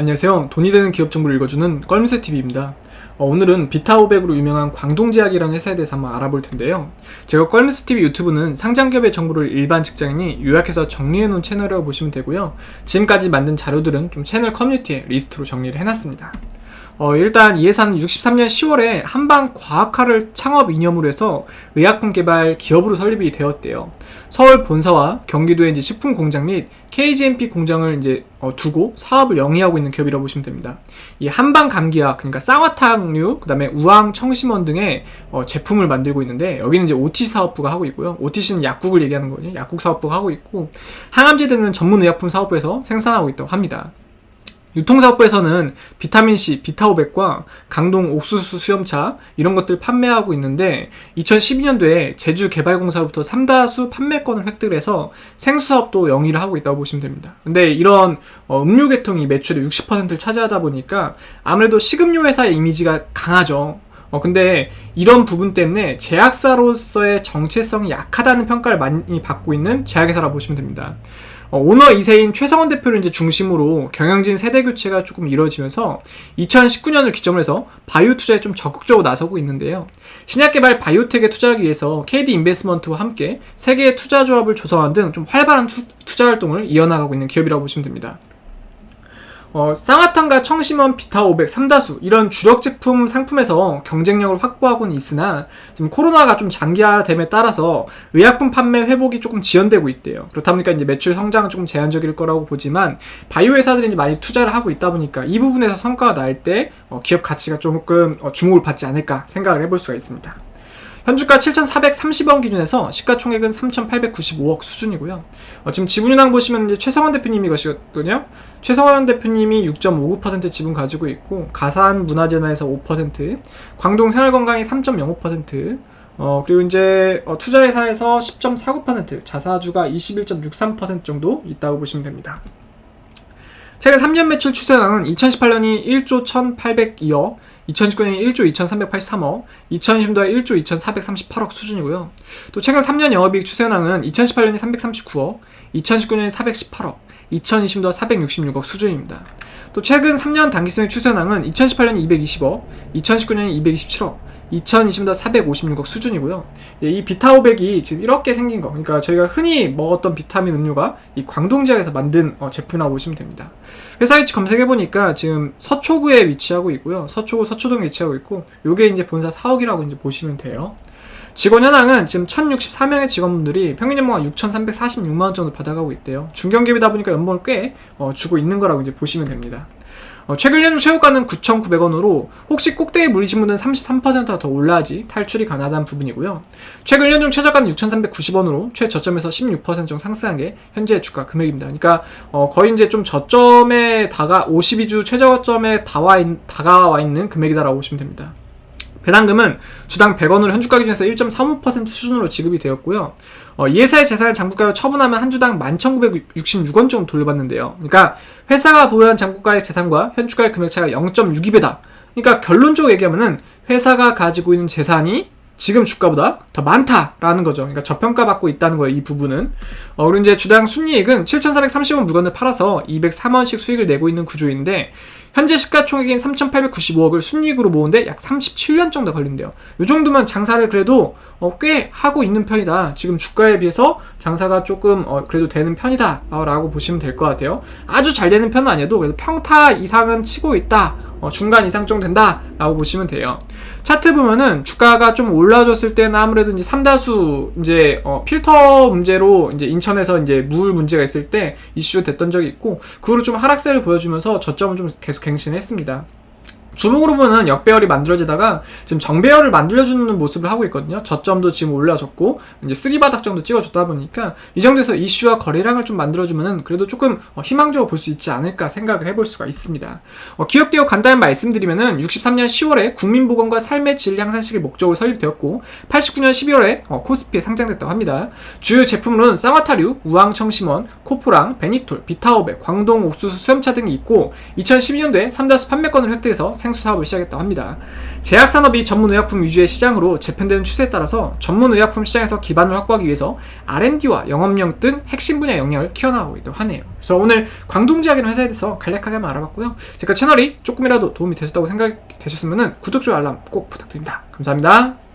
안녕하세요. 돈이 되는 기업 정보를 읽어주는 껄미세 TV입니다. 어, 오늘은 비타500으로 유명한 광동제약이라는 회사에 대해서 한번 알아볼 텐데요. 제가 껄미스 TV 유튜브는 상장 기업의 정보를 일반 직장인이 요약해서 정리해 놓은 채널이라고 보시면 되고요. 지금까지 만든 자료들은 좀 채널 커뮤니티에 리스트로 정리를 해놨습니다. 어, 일단 이 회사는 63년 10월에 한방 과학화를 창업 이념으로 해서 의약품 개발 기업으로 설립이 되었대요. 서울 본사와 경기도의 이제 식품 공장 및 KGMP 공장을 이제 어, 두고 사업을 영위하고 있는 기업이라고 보시면 됩니다. 이 한방 감기약, 그러니까 쌍화탕류, 그다음에 우황 청심원 등의 어, 제품을 만들고 있는데 여기는 이제 OT 사업부가 하고 있고요. OTC는 약국을 얘기하는 거거든요. 약국 사업부가 하고 있고 항암제 등은 전문 의약품 사업부에서 생산하고 있다고 합니다. 유통사업부에서는 비타민C, 비타오백과 강동 옥수수 수염차 이런 것들 판매하고 있는데 2012년도에 제주개발공사로부터 삼다수 판매권을 획득해서 생수사업도 영위를 하고 있다고 보시면 됩니다. 근데 이런 어, 음료 계통이 매출의 60%를 차지하다 보니까 아무래도 식음료 회사의 이미지가 강하죠. 어, 근데 이런 부분 때문에 제약사로서의 정체성이 약하다는 평가를 많이 받고 있는 제약회사라 보시면 됩니다. 어, 오너 2세인 최성원 대표를 이제 중심으로 경영진 세대 교체가 조금 이루어지면서 2019년을 기점으로 해서 바이오 투자에 좀 적극적으로 나서고 있는데요. 신약 개발 바이오텍에 투자하기 위해서 KD 인베스먼트와 함께 세계 투자 조합을 조성한 등 좀 활발한 투, 투자 활동을 이어나가고 있는 기업이라고 보시면 됩니다. 어, 쌍화탕과 청심원, 비타 500, 삼다수 이런 주력 제품 상품에서 경쟁력을 확보하고는 있으나 지금 코로나가 좀 장기화됨에 따라서 의약품 판매 회복이 조금 지연되고 있대요. 그렇다 보니까 이제 매출 성장은 조금 제한적일 거라고 보지만 바이오 회사들이 이제 많이 투자를 하고 있다 보니까 이 부분에서 성과가 날때 어, 기업 가치가 조금 어, 주목을 받지 않을까 생각을 해볼 수가 있습니다. 현주가 7,430원 기준에서 시가총액은 3,895억 수준이고요. 어, 지금 지분은행 보시면 이제 최성원 대표님이 것이거든요. 최성원 대표님이 6.59% 지분 가지고 있고 가산 문화재나에서 5%, 광동 생활건강이 3.05%, 어, 그리고 이제 어, 투자회사에서 10.49%, 자사주가 21.63% 정도 있다고 보시면 됩니다. 최근 3년 매출 추세량은 2018년이 1조 1,802억, 2019년이 1조 2,383억, 2020년도에 1조 2,438억 수준이고요. 또 최근 3년 영업이익 추세량은 2018년이 339억, 2019년이 418억, 2020년도 466억 수준입니다. 또 최근 3년 단기성의 추세량은 2018년이 220억, 2019년이 227억, 2020년 456억 수준이고요. 예, 이 비타오백이 지금 이렇게 생긴 거, 그러니까 저희가 흔히 먹었던 비타민 음료가 이 광동 지역에서 만든 어, 제품이라고 보시면 됩니다. 회사 위치 검색해 보니까 지금 서초구에 위치하고 있고요. 서초구 서초동에 위치하고 있고, 요게 이제 본사 사옥이라고 이제 보시면 돼요. 직원 현황은 지금 1064명의 직원분들이 평균 연봉 6,346만 원 정도 받아가고 있대요. 중견기업이다 보니까 연봉을 꽤 어, 주고 있는 거라고 이제 보시면 됩니다. 어, 최근 연중 최고가는 9,900원으로 혹시 꼭대기 물리신 분은 33%가 더 올라야지 탈출이 가능하다는 부분이고요. 최근 연중 최저가는 6,390원으로 최저점에서 16% 정도 상승한 게 현재 주가 금액입니다. 그러니까 어, 거의 이제 좀 저점에 다가 52주 최저점에 다와 있, 다가와 있는 금액이다라고 보시면 됩니다. 배당금은 주당 100원으로 현주가 기준에서 1.35% 수준으로 지급이 되었고요. 어, 이 회사의 재산을 장부가로 처분하면 한 주당 11,966원 정도 돌려받는데요. 그러니까 회사가 보유한 장부가의 재산과 현주가의 금액 차이가 0.62배다. 그러니까 결론적으로 얘기하면은 회사가 가지고 있는 재산이 지금 주가보다 더 많다라는 거죠. 그러니까 저평가 받고 있다는 거예요. 이 부분은. 어, 그리고 이제 주당 순이익은 7,430원 물건을 팔아서 203원씩 수익을 내고 있는 구조인데 현재 시가총액인 3,895억을 순이익으로 모으는데 약 37년 정도 걸린대요. 이 정도면 장사를 그래도 어, 꽤 하고 있는 편이다. 지금 주가에 비해서 장사가 조금 어, 그래도 되는 편이다라고 보시면 될 것 같아요. 아주 잘 되는 편은 아니어도 그래도 평타 이상은 치고 있다. 어, 중간 이상 정도 된다라고 보시면 돼요. 차트 보면은 주가가 좀 올라졌을 때는 아무래도 이제 삼다수 이제 어, 필터 문제로 이제 인천에서 이제 물 문제가 있을 때 이슈 됐던 적이 있고 그 후로 좀 하락세를 보여주면서 저점을 좀 계속 갱신했습니다. 주목으로 보는 역배열이 만들어지다가 지금 정배열을 만들어주는 모습을 하고 있거든요. 저점도 지금 올라졌고 이제 쓰리바닥 정도 찍어줬다 보니까 이 정도에서 이슈와 거래량을 좀 만들어주면은 그래도 조금 어, 희망적으로 볼 수 있지 않을까 생각을 해볼 수가 있습니다. 어, 기업 개혁 간단히 말씀드리면은 63년 10월에 국민보건과 삶의 질 향상식을 목적으로 설립되었고 89년 12월에 어, 코스피에 상장됐다고 합니다. 주요 제품으로는 쌍화타류, 우황청심원, 코포랑, 베니톨, 비타오백, 광동 옥수수 수염차 등이 있고 2012년도에 삼다수 판매권을 획득해서 생수 사업을 시작했다고 합니다. 제약 산업이 전문 의약품 위주의 시장으로 재편되는 추세에 따라서 전문 의약품 시장에서 기반을 확보하기 위해서 R&D와 영업력 등 핵심 분야 영역을 키워나가고 있다고 하네요. 그래서 오늘 광동제약이라는 회사에 대해서 간략하게 한번 알아봤고요. 제가 채널이 조금이라도 도움이 되셨다고 생각이 되셨으면 구독, 좋아요, 알람 꼭 부탁드립니다. 감사합니다.